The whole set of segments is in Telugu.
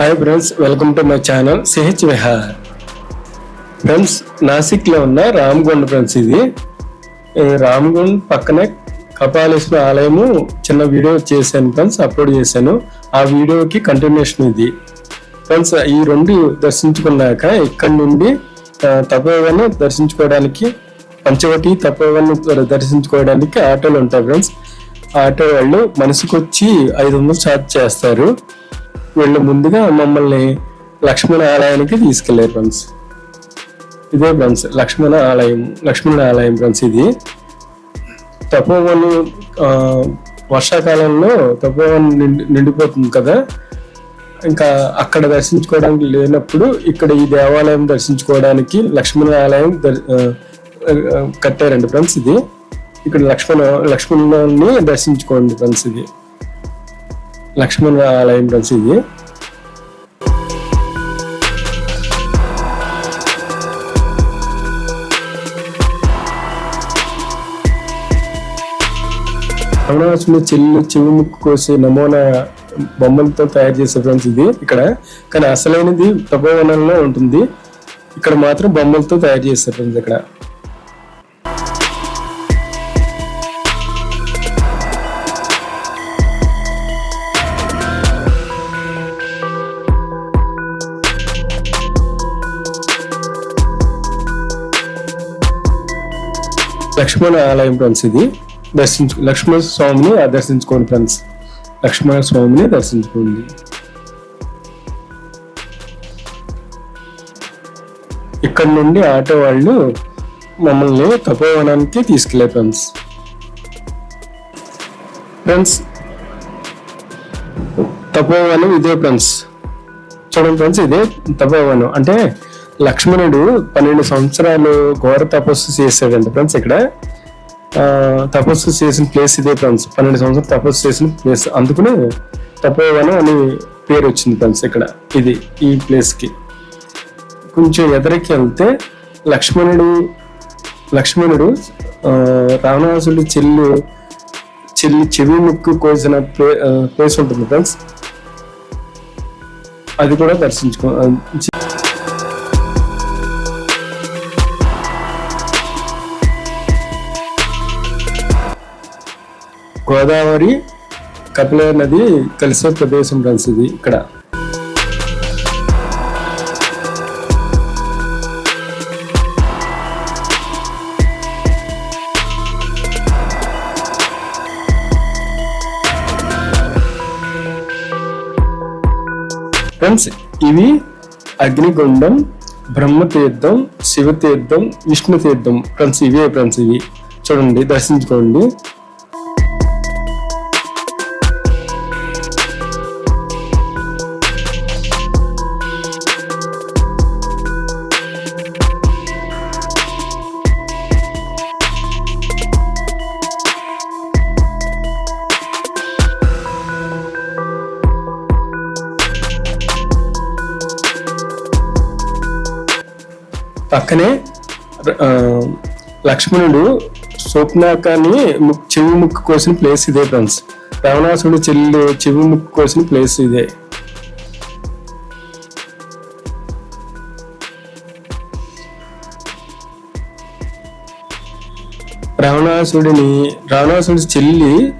Hi friends welcome to my channel CH Vihar friends నాసిక్లో ఉన్న రామ్గుండ్ ఫ్రెండ్స్ ఇది. రామ్గుండ్ పక్కనే కపాలేశ్వర ఆలయము చిన్న వీడియో చేశాను ఫ్రెండ్స్ అప్లోడ్ చేశాను. ఆ వీడియోకి కంటిన్యూషన్ ఇది. ఫ్రెండ్స్ ఈ రెండు దర్శించుకున్నాక ఇక్కడ నుండి ఆ, దర్శించుకోవడానికి పంచవటి తపోవనం దర్శించుకోవడానికి ఆటోలు ఉంటాయి ఫ్రెండ్స్ ఆటో వాళ్ళు మనసుకొచ్చి ఐదు వందలు ఛార్జ్ చేస్తారు. వీళ్ళు ముందుగా మమ్మల్ని లక్ష్మణ ఆలయానికి తీసుకెళ్ళారు ఫ్రెండ్స్ ఇదే ఫ్రెండ్స్ లక్ష్మణ ఆలయం లక్ష్మణ ఆలయం ఫ్రెండ్స్ ఇది. తపోవను వర్షాకాలంలో తపోవనం నిండి నిండిపోతుంది కదా. ఇంకా అక్కడ దర్శించుకోవడానికి లేనప్పుడు ఇక్కడ ఈ దేవాలయం దర్శించుకోవడానికి లక్ష్మణ ఆలయం కట్టారండి ఫ్రెండ్స్ ఇది. ఇక్కడ లక్ష్మణ లక్ష్మణుని దర్శించుకోండి ఫ్రెండ్స్ ఇది. లక్ష్మణ ఆలయం ఫ్రెండ్స్ ఇది. రమణాసుని చెల్లి చెవి ముక్కు కోసే నమూనా బొమ్మలతో తయారు చేసే ఫ్రెండ్స్ ఇది ఇక్కడ. కానీ అసలైనది తపోవనంలో ఉంటుంది. ఇక్కడ మాత్రం బొమ్మలతో తయారు చేస్తారు ఫ్రెండ్స్ ఇక్కడ. లక్ష్మణ ఆలయం ఫ్రెండ్స్ ఇది. దర్శించు లక్ష్మణ స్వామిని దర్శించుకోండి ఫ్రెండ్స్. లక్ష్మణ స్వామిని దర్శించుకోండి. ఇక్కడ నుండి ఆటో వాళ్ళు మమ్మల్ని తపోవనానికి తీసుకెళ్ళే ఫ్రెండ్స్. ఫ్రెండ్స్ తపోవనం ఇదే ఫ్రెండ్స్. చూడండి ఫ్రెండ్స్ ఇదే తపోవనం. అంటే లక్ష్మణుడు పన్నెండు సంవత్సరాలు ఘోర తపస్సు చేశాడంట ఫ్రెండ్స్ ఇక్కడ. తపస్సు చేసిన ప్లేస్ ఇదే ఫ్రెండ్స్. పన్నెండు సంవత్సరాలు తపస్సు చేసిన ప్లేస్ అందుకనే తపోవనం అని పేరు వచ్చింది ఫ్రెండ్స్ ఇక్కడ. ఇది ఈ ప్లేస్కి కొంచెం ఎదరికి వెళ్తే లక్ష్మణుడు లక్ష్మణుడు రావణాసుడు చెల్లు చెల్లి చెల్లి చెవి ముక్కు కోసిన ప్లే ప్లేస్ ఉంటుంది ఫ్రెండ్స్. అది కూడా దర్శించుకో గోదావరి కపిల నది కలిసే ప్రదేశం ఫ్రెండ్స్ ఇది ఇక్కడ. ఫ్రెండ్స్ ఇవి అగ్నిగుండం బ్రహ్మతీర్థం శివతీర్థం విష్ణుతీర్థం. ఫ్రెండ్స్ ఇవే ఫ్రెండ్స్ ఇవి. చూడండి దర్శించుకోండి. పక్కనే లక్ష్మణుడు స్వప్నాకాన్ని ముక్- చెవి ముక్కు కోసిన ప్లేస్ ఇదే ఫ్రెండ్స్. రావణాసుడు చెల్లి చెవి ముక్కు కోసిన ప్లేస్ ఇదే. రావణాసుడిని రావణాసుడి చెల్లి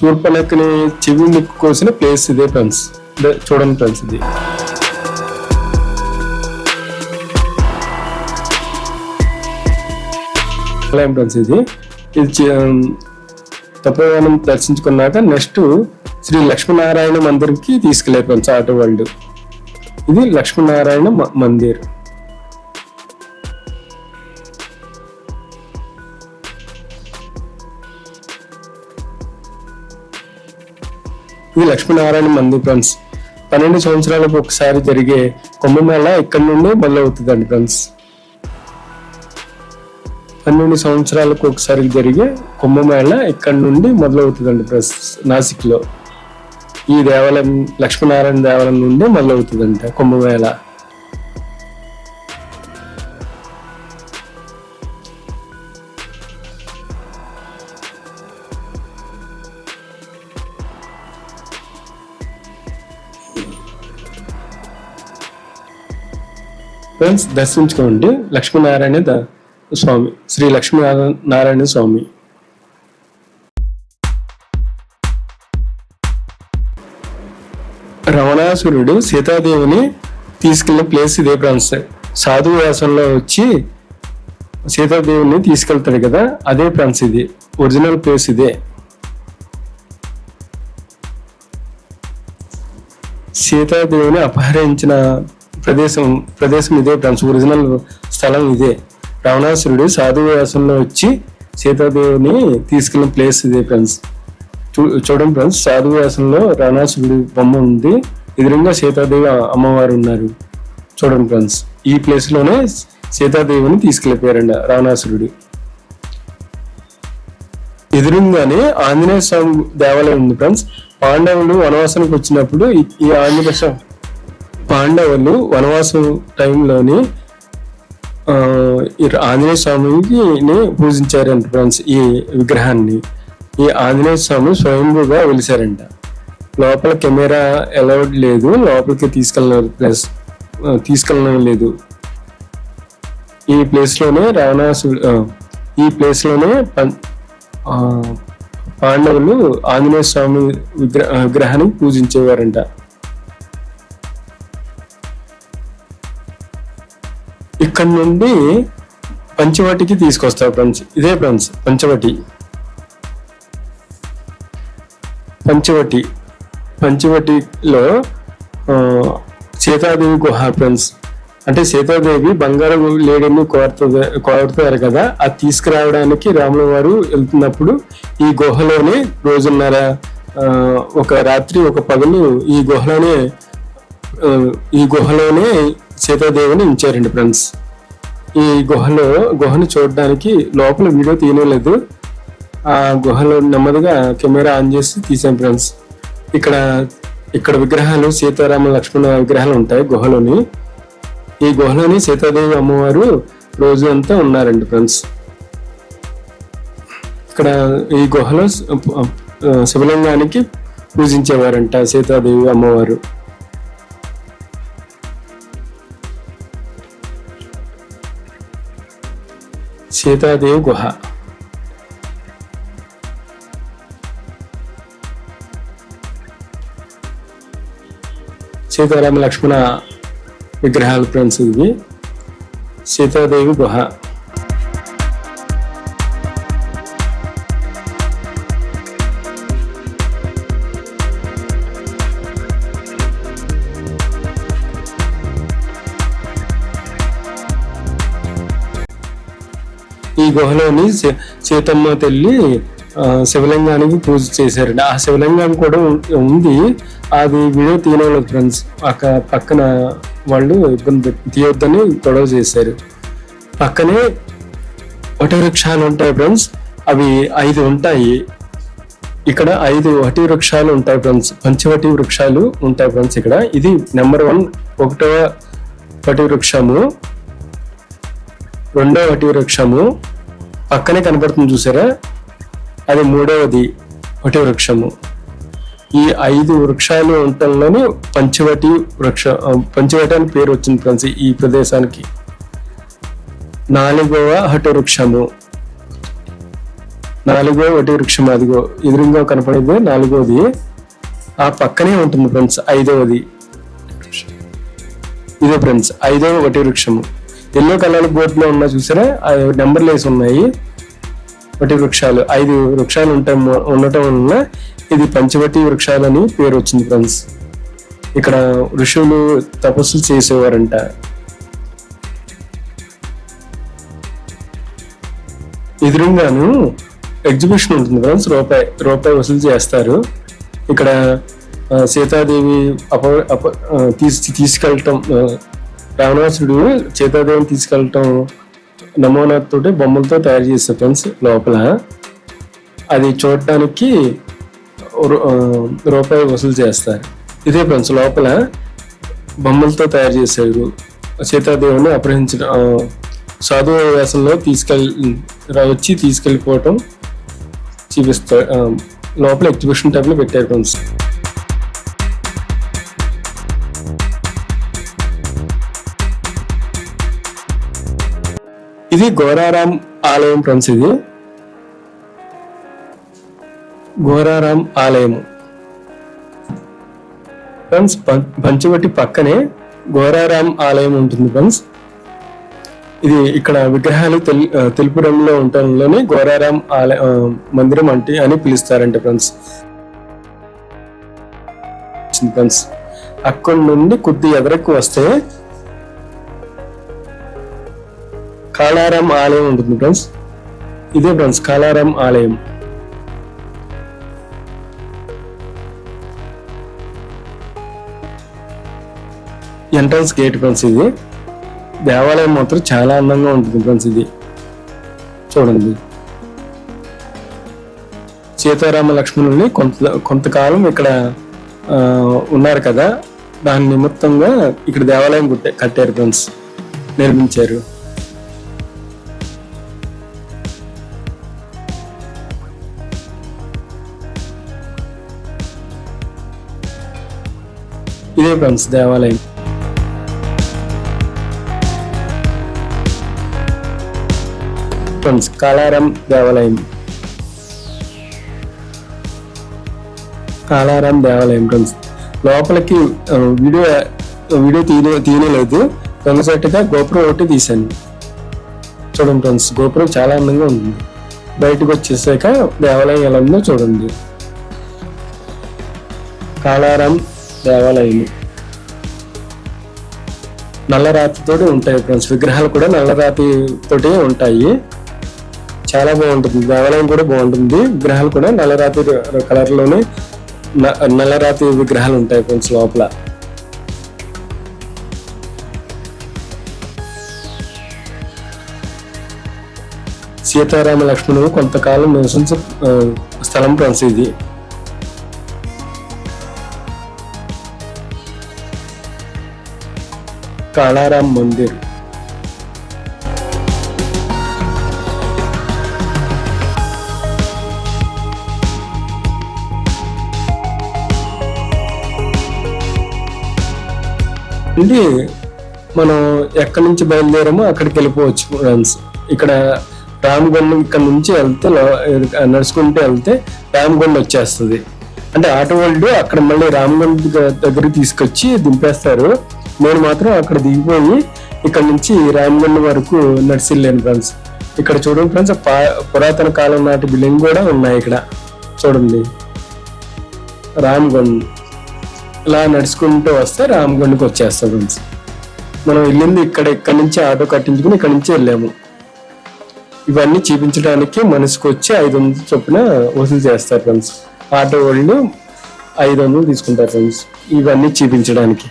శూర్పణఖని చెవి ముక్కు కోసిన ప్లేస్ ఇదే ఫ్రెండ్స్. చూడండి ఫ్రెండ్స్ ఇది. ఆలయం ఇది. ఇది తపోవనం దర్శించుకున్నాక నెక్స్ట్ శ్రీ లక్ష్మీనారాయణ మందిర్కి తీసుకెళ్ళిపోయాం చాటు ఆటో వాళ్ళు ఇది లక్ష్మీనారాయణ మందిర్. ఇది లక్ష్మీనారాయణ మందిర్ ఫ్రెండ్స్. పన్నెండు సంవత్సరాలకు ఒకసారి జరిగే కుంభమేళ ఇక్కడ నుండి మొదలవుతుందండి ఫ్రెండ్స్. పన్నెండు సంవత్సరాలకు ఒకసారి జరిగే కుంభమేళ ఇక్కడ నుండి మొదలవుతుందండి ప్రెస్ నాసిక్లో ఈ దేవాలయం లక్ష్మీనారాయణ దేవాలయం నుండి మొదలవుతుందంట కుంభమేళ. ఫ్రెండ్స్ దర్శించుకోండి. లక్ష్మీనారాయణ స్వామి. శ్రీ లక్ష్మీనారాయణ స్వామి. రమణాసురుడు సీతాదేవిని తీసుకెళ్ళిన ప్లేస్ ఇదే ప్రాంతం. సాధు వ్యాసంలో వచ్చి సీతాదేవిని తీసుకెళ్తాడు కదా అదే ప్రాంతం ఇది. ఒరిజినల్ ప్లేస్ ఇదే. సీతాదేవిని అపహరించిన ప్రదేశం ప్రదేశం ఇదే ప్రాంతం. ఒరిజినల్ స్థలం ఇదే. రావణాసురుడు సాధు వేషంలో వచ్చి సీతాదేవిని తీసుకెళ్ళిన ప్లేస్ ఇదే ఫ్రెండ్స్ చూ- చూడండి ఫ్రెండ్స్ సాధు వేషంలో రావణాసురుడి బొమ్మ ఉంది. ఎదురుగా సీతాదేవి అమ్మవారు ఉన్నారు. చూడండి ఫ్రెండ్స్ ఈ ప్లేస్లోనే సీతాదేవిని తీసుకెళ్ళిపోయారండి రావణాసురుడు. ఎదురుగానే ఆంజనేయ స్వామి దేవాలయం ఉంది ఫ్రెండ్స్ పాండవులు వనవాసానికి వచ్చినప్పుడు ఈ- ఆంజనేయ స్వామి పాండవులు వనవాసం టైంలోని ఆంజనేయ స్వామిని పూజించారంట ఫ్రెండ్స్ ఈ విగ్రహాన్ని. ఈ ఆంజనేయ స్వామి స్వయంభూగా వెలిసారంట లోపల కెమెరా అలౌడ్ లేదు లోపలికి తీసుకెళ్ళలేదు ప్లస్ తీసుకెళ్ళడం లేదు. ఈ ప్లేస్లోనే రావణాసుడు ఈ ప్లేస్లోనే పం- పాండవులు ఆంజనేయ స్వామి విగ్రహ విగ్రహాన్ని పూజించేవారంట. అక్కడి నుండి పంచవటికి తీసుకొస్తారు ఫ్రెండ్స్ ఇదే ఫ్రెండ్స్ పంచవటి. పంచవటి. పంచవటిలో సీతాదేవి గుహ ఫ్రెండ్స్ అంటే సీతాదేవి బంగారం లేడీని కోరుతుంది కోరుతారు కదా అది తీసుకురావడానికి రాముల వారు వెళ్తున్నప్పుడు ఈ గుహలోనే రోజున్నర ఒక రాత్రి ఒక పగలు ఈ గుహలోనే ఈ గుహలోనే సీతాదేవిని ఉంచారండి ఫ్రెండ్స్ ఈ గుహలో గుహను చూడడానికి లోపల వీడియో తీయలేదు ఆ గుహలో నెమ్మదిగా కెమెరా ఆన్ చేసి తీసాం ఫ్రెండ్స్. ఇక్కడ ఇక్కడ విగ్రహాలు సీతారామ లక్ష్మణ విగ్రహాలు ఉంటాయి గుహలోని. ఈ గుహలోని సీతాదేవి అమ్మవారు రోజు అంతా ఉన్నారండి ఫ్రెండ్స్. ఇక్కడ ఈ గుహలో శివలింగానికి పూజించేవారంట సీతాదేవి అమ్మవారు. సీతాదేవి గుహ సీతారామ లక్ష్మణ విగ్రహాలు ఫ్రెండ్స్ ఇవి సీతాదేవి గుహ గుహలోని సీతమ్మ తల్లి శివలింగానికి పూజ చేశారండి. ఆ శివలింగం కూడా ఉంది. అది వీడియో తీయలేదు ఫ్రెండ్స్. అక్క పక్కన వాళ్ళు ఇబ్బంది తీయొద్దని గొడవ చేశారు. పక్కనే వట వృక్షాలు ఉంటాయి ఫ్రెండ్స్. అవి ఐదు ఉంటాయి. ఇక్కడ ఐదు వటి వృక్షాలు ఉంటాయి ఫ్రెండ్స్. పంచవటి వృక్షాలు ఉంటాయి ఫ్రెండ్స్ ఇక్కడ. ఇది నెంబర్ వన్ ఒకటవ వటి వృక్షము రెండవ వటి వృక్షము పక్కనే కనబడుతుంది చూసారా? అది మూడవది వటి వృక్షము. ఈ ఐదు వృక్షాలు ఉండటంలోనే పంచవటి వృక్ష పంచవటి అని పేరు వచ్చింది ఫ్రెండ్స్ ఈ ప్రదేశానికి. నాలుగవ హటి వృక్షము. నాలుగో వటి వృక్షం అదిగో ఎదురుగా కనపడేది నాలుగోది. ఆ పక్కనే ఉంటుంది ఫ్రెండ్స్ ఐదవది. ఇదే ఫ్రెండ్స్ ఐదవ వటి వృక్షము. ఎల్లో కలర్ బోర్డులో ఉన్నా చూసారా? ఆ నెంబర్లు వేసి ఉన్నాయి. వటి వృక్షాలు ఐదు వృక్షాలు ఉంటాయి ఉండటం వలన ఇది పంచవటి వృక్షాలని పేరు వచ్చింది ఫ్రెండ్స్ ఇక్కడ ఋషులు తపస్సులు చేసేవారంట. ఎదురుగాను ఎగ్జిబిషన్ ఉంటుంది ఫ్రెండ్స్ రూపాయి రూపాయి వసూలు చేస్తారు. ఇక్కడ సీతాదేవి అప అప తీసి తీసుకెళ్ళటం రావణాసుడు సీతాదేవిని తీసుకెళ్ళటం నమూనాతో బొమ్మలతో తయారు చేసే ఫ్రెండ్స్ లోపల. అది చూడటానికి రూ- రూపాయి వసూలు చేస్తారు. ఇదే ఫ్రెండ్స్ లోపల బొమ్మలతో తయారు చేశారు. సీతాదేవిని అపహరించడం సాధువు సాధు వేసంలో తీసుకెళ్ళి వచ్చి తీసుకెళ్ళిపోవటం చూపిస్తారు లోపల ఎగ్జిబిషన్ టైప్లో పెట్టారు ఫ్రెండ్స్. ఇది ఘోరారాం ఆలయం ఫ్రెండ్స్ ఇది. ఘోరారాం ఆలయము. ఫ్రెండ్స్ పం- పంచవటి పక్కనే ఘోరారాం ఆలయం ఉంటుంది ఫ్రెండ్స్. ఇది ఇక్కడ విగ్రహాలు తెల్ తెలుపు రంగులో ఉండటంలోనే గోరారాం ఆలయ మందిరం అంటే అని పిలుస్తారంట ఫ్రెండ్స్. ఫ్రెండ్స్ అక్కడి నుండి కొద్ది ఎదరకు వస్తే కాళారాం ఆలయం ఉంటుంది ఫ్రెండ్స్ ఇదే ఫ్రెండ్స్ కాళారాం ఆలయం. ఎంట్రన్స్ గేట్ ఫ్రెండ్స్ ఇది. దేవాలయం మాత్రం చాలా అందంగా ఉంటుంది ఫ్రెండ్స్ ఇది. చూడండి. సీతారామ లక్ష్మణుల్ని కొంత కొంతకాలం ఇక్కడ ఉన్నారు కదా. దాని నిమిత్తంగా ఇక్కడ దేవాలయం కట్టారు ఫ్రెండ్స్ నిర్మించారు. ఇదే ఫ్రెండ్స్ దేవాలయం. ఫ్రెండ్స్ కాలారం దేవాలయం. కాలారం దేవాలయం ఫ్రెండ్స్. లోపలికి వీడియో వీడియో తీయ తీయలేదు. దొంగసట్టుగా గోపురం ఒకటి తీశాను. చూడండి ఫ్రెండ్స్ గోపురం చాలా అందంగా ఉంది బయటకు వచ్చేసాక దేవాలయం ఎలా ఉందో చూడండి. కాలారం దేవాలయం నల్లరాతితోటి ఉంటాయి ఫ్రెండ్స్ విగ్రహాలు కూడా నల్లరాతి తోటి ఉంటాయి. చాలా బాగుంటుంది. దేవాలయం కూడా బాగుంటుంది. విగ్రహాలు కూడా నల్లరాతి కలర్లోనే నల్లరాతి విగ్రహాలు ఉంటాయి ఫ్రెండ్స్ లోపల. సీతారామ లక్ష్మణులు కొంతకాలం నివసించ స్థలం ఫ్రెండ్స్ ఇది. కాళారాం మందిర్. నుండి మనం ఎక్కడి నుంచి బయలుదేరామో అక్కడికి వెళ్ళిపోవచ్చు ఫ్రెండ్స్. ఇక్కడ రామగుండం ఇక్కడ నుంచి వెళ్తే నడుచుకుంటూ వెళ్తే రామగుండం వచ్చేస్తుంది. అంటే ఆటో వాళ్ళు అక్కడ మళ్ళీ రామగుండం దగ్గరికి తీసుకొచ్చి దింపేస్తారు. నేను మాత్రం అక్కడ దిగిపోయి ఇక్కడ నుంచి రామగుండం వరకు నడిచి వెళ్ళాను ఫ్రెండ్స్. ఇక్కడ చూడండి ఫ్రెండ్స్ పా- పురాతన కాలం నాటి బిల్డింగ్ కూడా ఉన్నాయి ఇక్కడ. చూడండి. రామగుండం. ఇలా నడుచుకుంటూ వస్తే రామగుండకి వచ్చేస్తాం ఫ్రెండ్స్. మనం వెళ్ళింది ఇక్కడ ఇక్కడ నుంచి ఆటో కట్టించుకుని ఇక్కడ నుంచి వెళ్ళాము. ఇవన్నీ చూపించడానికి మనసుకు వచ్చి ఐదు వందలు చొప్పున వసూలు చేస్తారు ఫ్రెండ్స్. ఆటో వాళ్ళు ఐదు వందలు తీసుకుంటారు ఫ్రెండ్స్ ఇవన్నీ చూపించడానికి.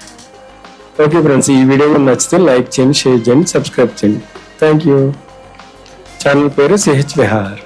ఓకే ఫ్రెండ్స్ ఈ వీడియో మీకు నచ్చితే లైక్ చేయండి షేర్ చేయండి సబ్స్క్రైబ్ చేయండి థ్యాంక్ యూ ఛానల్ పేరు సిహెచ్ విహార్